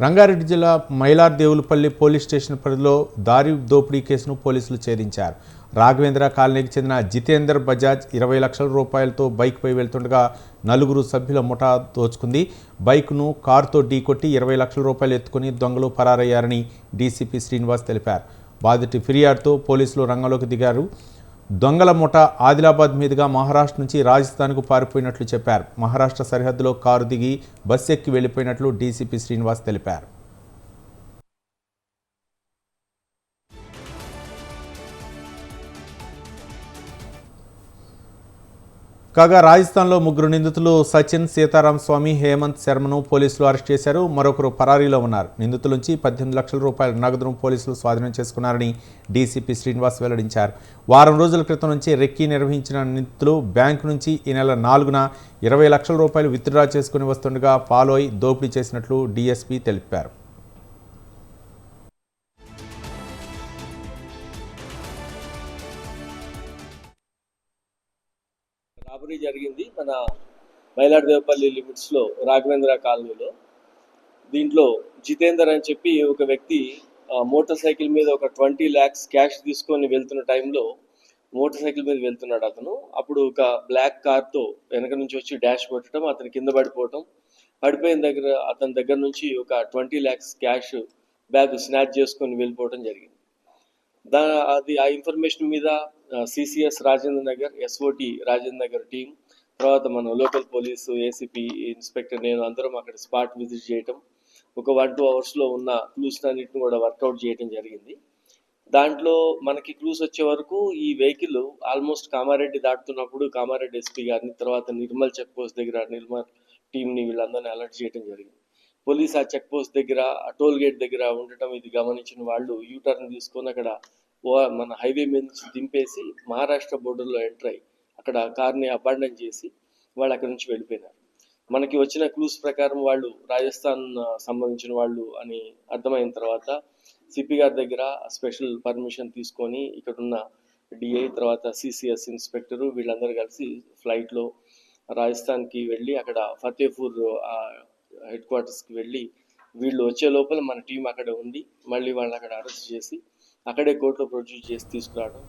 రంగారెడ్డి జిల్లా Mylar Devulapalli police station పరిధిలో దారి దోపిడీ కేసును పోలీసులు ఛేదించారు. రాఘవేంద్ర కాలనీకి చెందిన జితేందర్ బజాజ్ ఇరవై లక్షల రూపాయలతో బైక్పై వెళ్తుండగా నలుగురు సభ్యుల ముఠా దోచుకుంది. బైక్ను కారుతో ఢీకొట్టి ఇరవై లక్షల రూపాయలు ఎత్తుకుని దొంగలు పరారయ్యారని డీసీపీ శ్రీనివాస్ తెలిపారు. బాధితుడి ఫిర్యాదుతో పోలీసులు రంగంలోకి దిగారు. దొంగల ముఠ ఆదిలాబాద్ మీదుగా మహారాష్ట్ర నుంచి రాజస్థాన్కు పారిపోయినట్లు చెప్పారు. మహారాష్ట్ర సరిహద్దులో కారు దిగి బస్సు ఎక్కి వెళ్ళిపోయినట్లు డీసీపీ శ్రీనివాస్ తెలిపారు. కాగా రాజస్థాన్లో ముగ్గురు నిందితులు సచిన్ సీతారాం స్వామి హేమంత్ శర్మను పోలీసులు అరెస్ట్ చేశారు. మరొకరు పరారీలో ఉన్నారు. నిందితుల నుంచి పద్దెనిమిది లక్షల రూపాయల నగదును పోలీసులు స్వాధీనం చేసుకున్నారని డీసీపీ శ్రీనివాస్ వెల్లడించారు. వారం రోజుల క్రితం నుంచి రెక్కీ నిర్వహించిన నిందితులు బ్యాంకు నుంచి ఈ నెల నాలుగున ఇరవై లక్షల రూపాయలు విత్డ్రా చేసుకుని వస్తుండగా పాలోయ్ దోపిడీ చేసినట్లు డీఎస్పీ తెలిపారు. రాబరీ జరిగింది మన మైలాడదేవపల్లి లిమిట్స్లో రాఘవేంద్ర కాలనీలో. దీంట్లో జితేందర్ అని చెప్పి ఒక వ్యక్తి మోటార్ సైకిల్ మీద ఒక ట్వంటీ ల్యాక్స్ క్యాష్ తీసుకొని వెళ్తున్న టైంలో మోటార్ సైకిల్ మీద వెళ్తున్నాడు అతను. అప్పుడు ఒక బ్లాక్ కార్తో వెనక నుంచి వచ్చి డాష్ కొట్టడం అతను కింద పడిపోవటం. పడిపోయిన దగ్గర అతని దగ్గర నుంచి ఒక twenty lakhs cash bag snatch చేసుకొని వెళ్ళిపోవడం జరిగింది. దా అది ఆ ఇన్ఫర్మేషన్ మీద CCS Rajendra Nagar SOT Rajendra Nagar team. తర్వాత మనం లోకల్ పోలీసు ఏసీపీ ఇన్స్పెక్టర్ నేను అందరం అక్కడ స్పాట్ విజిట్ చేయటం ఒక వన్ టూ అవర్స్లో ఉన్న క్లూస్ అన్నిటిని కూడా వర్కౌట్ చేయడం జరిగింది. దాంట్లో మనకి క్లూస్ వచ్చే వరకు ఈ వెహికల్ ఆల్మోస్ట్ కామారెడ్డి దాటుతున్నప్పుడు కామారెడ్డి ఎస్పీ గారిని తర్వాత నిర్మల్ చెక్ పోస్ట్ దగ్గర నిర్మల్ టీంని వీళ్ళందరినీ అలర్ట్ చేయడం జరిగింది. పోలీస్ ఆ చెక్ పోస్ట్ దగ్గర ఆ టోల్ గేట్ దగ్గర ఉండటం ఇది గమనించిన వాళ్ళు యూటర్న్ తీసుకొని అక్కడ మన హైవే మీద నుంచి దింపేసి మహారాష్ట్ర బోర్డర్లో ఎంటర్ అయ్యి అక్కడ కార్ని అబాండన్ చేసి వాళ్ళు అక్కడ నుంచి వెళ్ళిపోయినారు. మనకి వచ్చిన క్లూస్ ప్రకారం వాళ్ళు రాజస్థాన్ సంబంధించిన వాళ్ళు అని అర్థమైన తర్వాత సిపి గారి దగ్గర స్పెషల్ పర్మిషన్ తీసుకొని ఇక్కడ ఉన్న డిఐ తర్వాత సిసిఎస్ ఇన్స్పెక్టర్ వీళ్ళందరూ కలిసి ఫ్లైట్లో రాజస్థాన్కి వెళ్ళి అక్కడ ఫతేపూర్ హెడ్ క్వార్టర్స్కి వెళ్ళి వీళ్ళు వచ్చే లోపల మన టీం అక్కడ ఉండి మళ్ళీ వాళ్ళని అక్కడ అరెస్ట్ చేసి అక్కడే కోర్టులో ప్రొడ్యూస్ చేసి తీసుకురావడం.